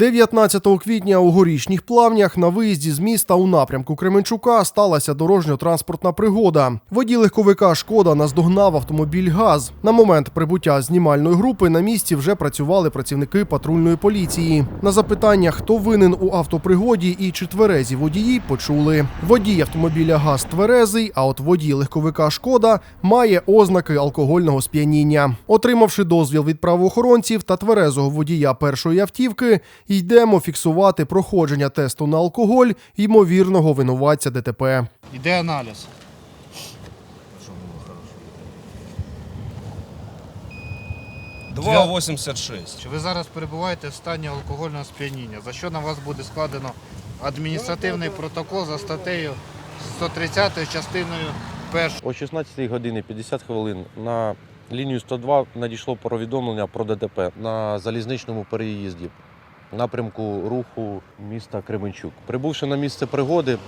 19 квітня у горішніх плавнях на виїзді з міста у напрямку Кременчука сталася дорожньо-транспортна пригода. Водій легковика Шкода наздогнав автомобіль ГАЗ. На момент прибуття знімальної групи на місці вже працювали працівники патрульної поліції. На запитання, хто винен у автопригоді і чи тверезі водії, почули. Водій автомобіля ГАЗ тверезий, а от водій легковика Шкода має ознаки алкогольного сп'яніння. Отримавши дозвіл від правоохоронців та тверезого водія першої автівки, йдемо фіксувати проходження тесту на алкоголь ймовірного винуватця ДТП. Іде аналіз. Для- 2,86. Чи ви зараз перебуваєте в стані алкогольного сп'яніння? За що на вас буде складено адміністративний протокол за статтею 130 частиною 1? О 16 годині 50 хвилин на лінію 102 надійшло повідомлення про ДТП на залізничному переїзді напрямку руху міста Кременчук. Прибувши на місце пригоди,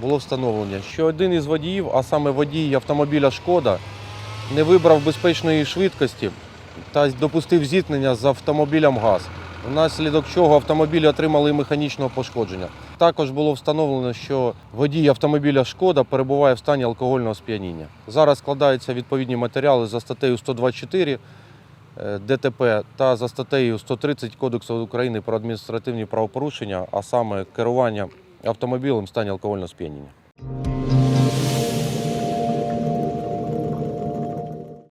було встановлення, що один із водіїв, а саме водій автомобіля Шкода, не вибрав безпечної швидкості та допустив зіткнення з автомобілем ГАЗ. Внаслідок чого автомобілі отримали механічного пошкодження. Також було встановлено, що водій автомобіля Шкода перебуває в стані алкогольного сп'яніння. Зараз складаються відповідні матеріали за статтею 124 е, ДТП та за статтею 130 Кодексу України про адміністративні правопорушення, а саме керування автомобілем в стані алкогольного сп'яніння.